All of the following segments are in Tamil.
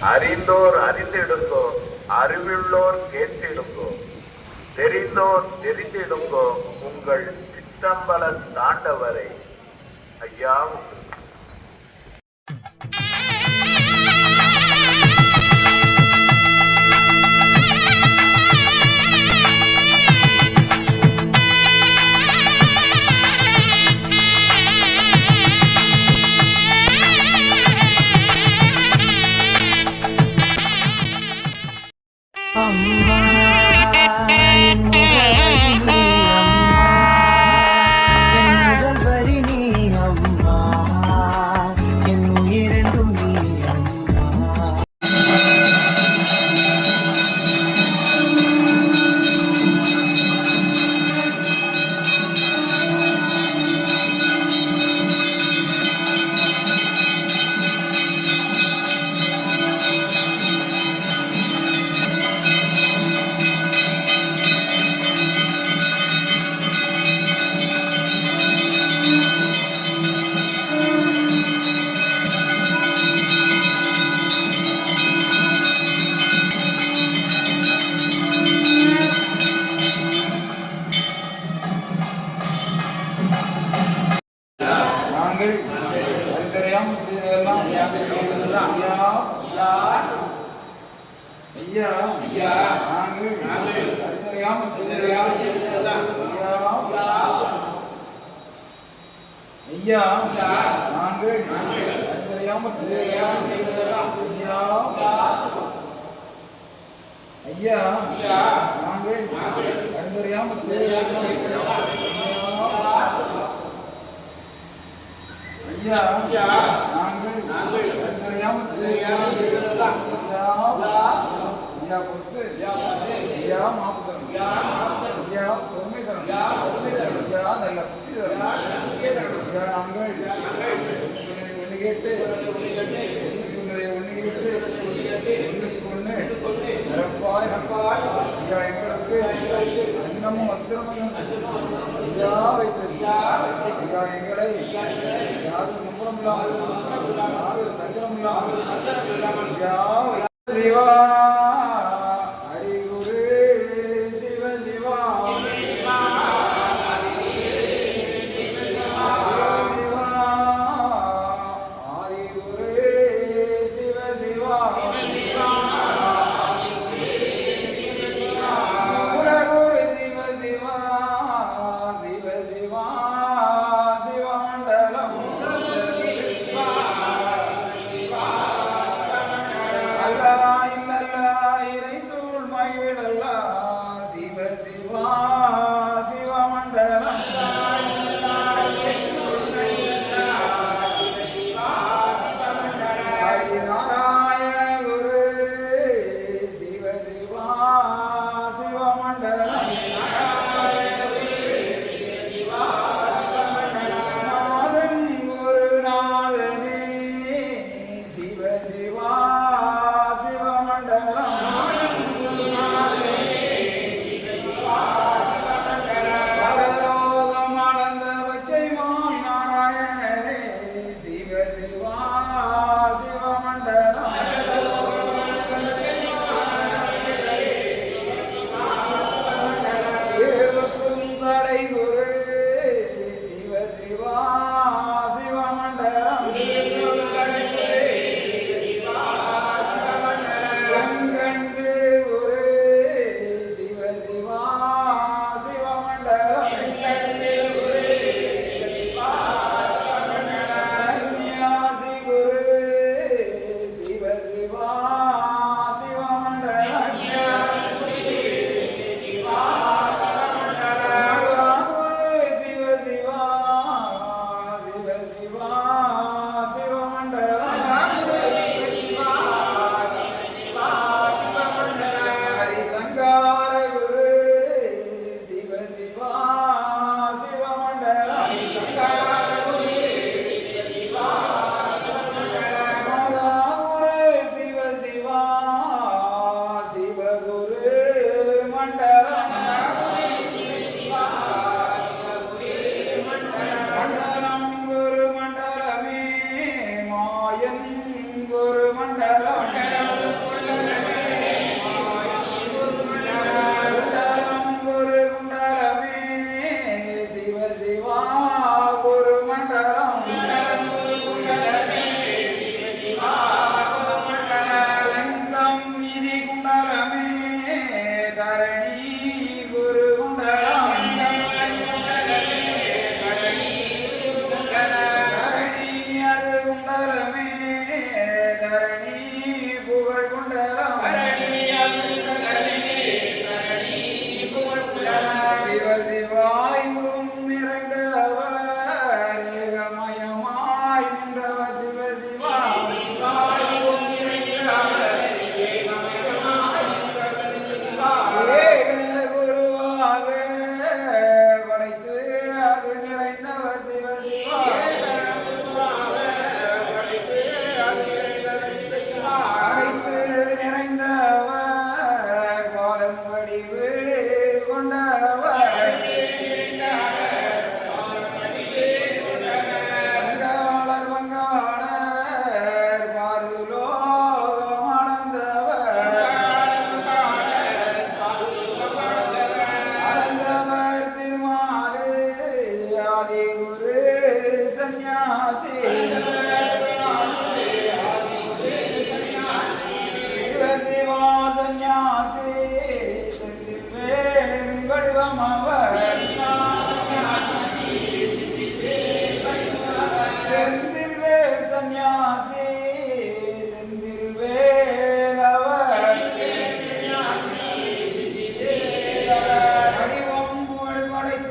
அறிந்தோர் அறிந்திடுங்கோ அறிவுள்ளோர் கேட்டிடுங்கோ. தெரிந்தோர் தெரிந்திடுங்கோ உங்கள் சித்தம்பல தாண்டவரை. ஐயா ஐயா நாங்கள் அறியாமல் செய்ததெல்லாம் ஐயா ஐயா நாங்கள் அறிந்தறியாமல் செய்ததெல்லாம் ஐயா நாங்கள் அறிந்தறியாமல் செய்ததெல்லாம் ஐயா ஐயா கொடுத்து இன்னமும் வஸ்திரமும் ஐயா வைத்திருக்கிறார் ஐயா எங்களை யாரும் மும்பரம் இல்லாமல் யாரும் சங்கரம் இல்லாமல் ஐயா சிவா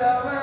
தவ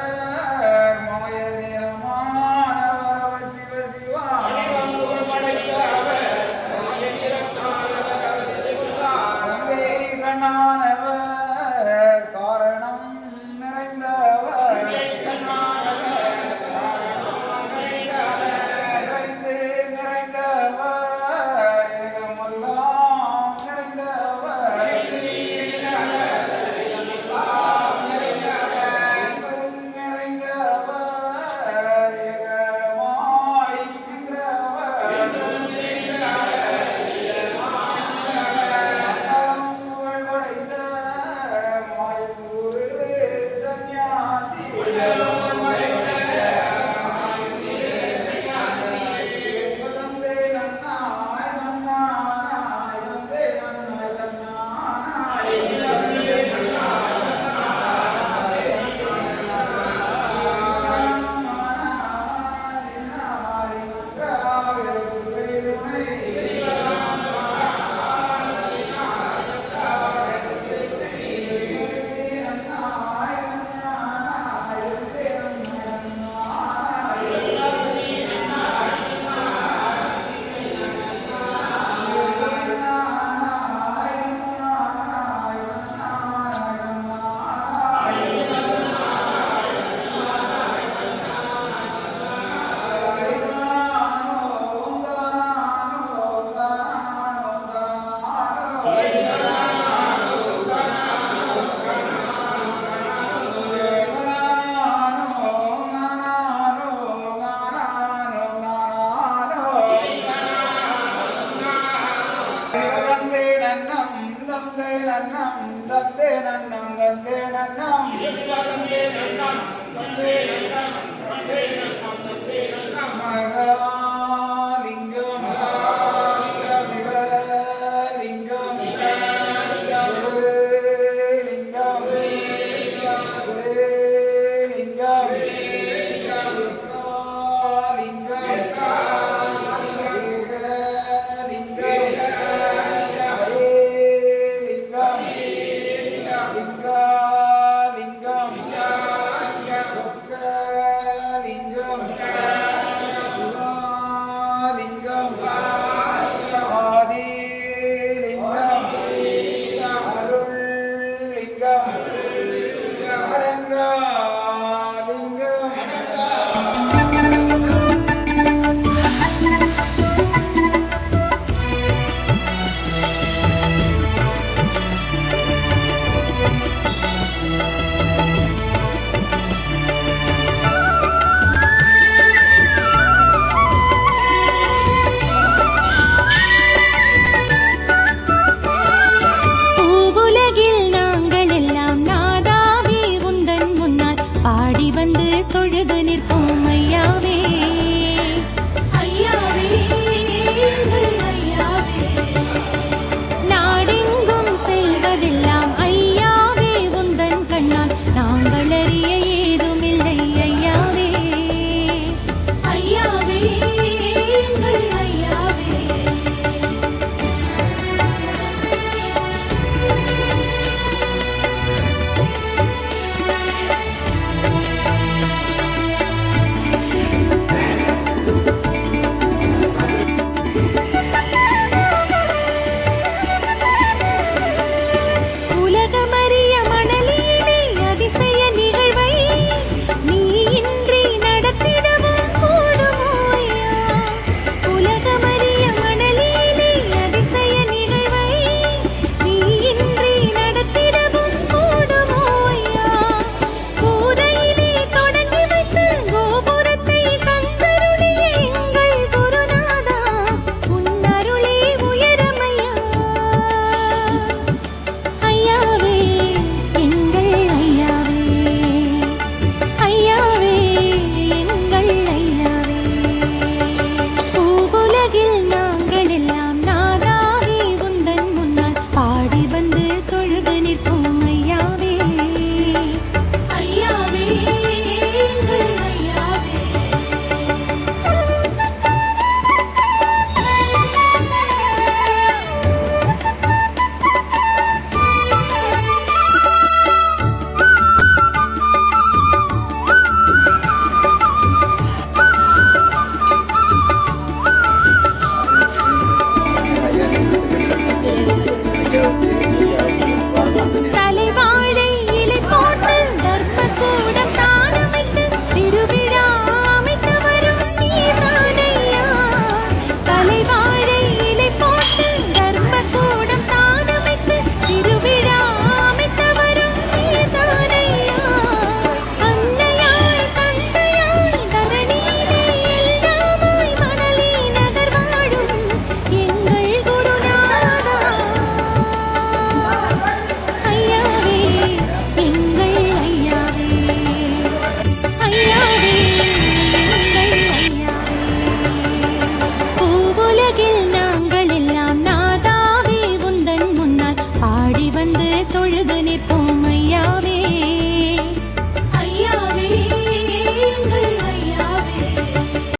ஓடி வந்து தொழுது நிற்போம் ஐயாவே.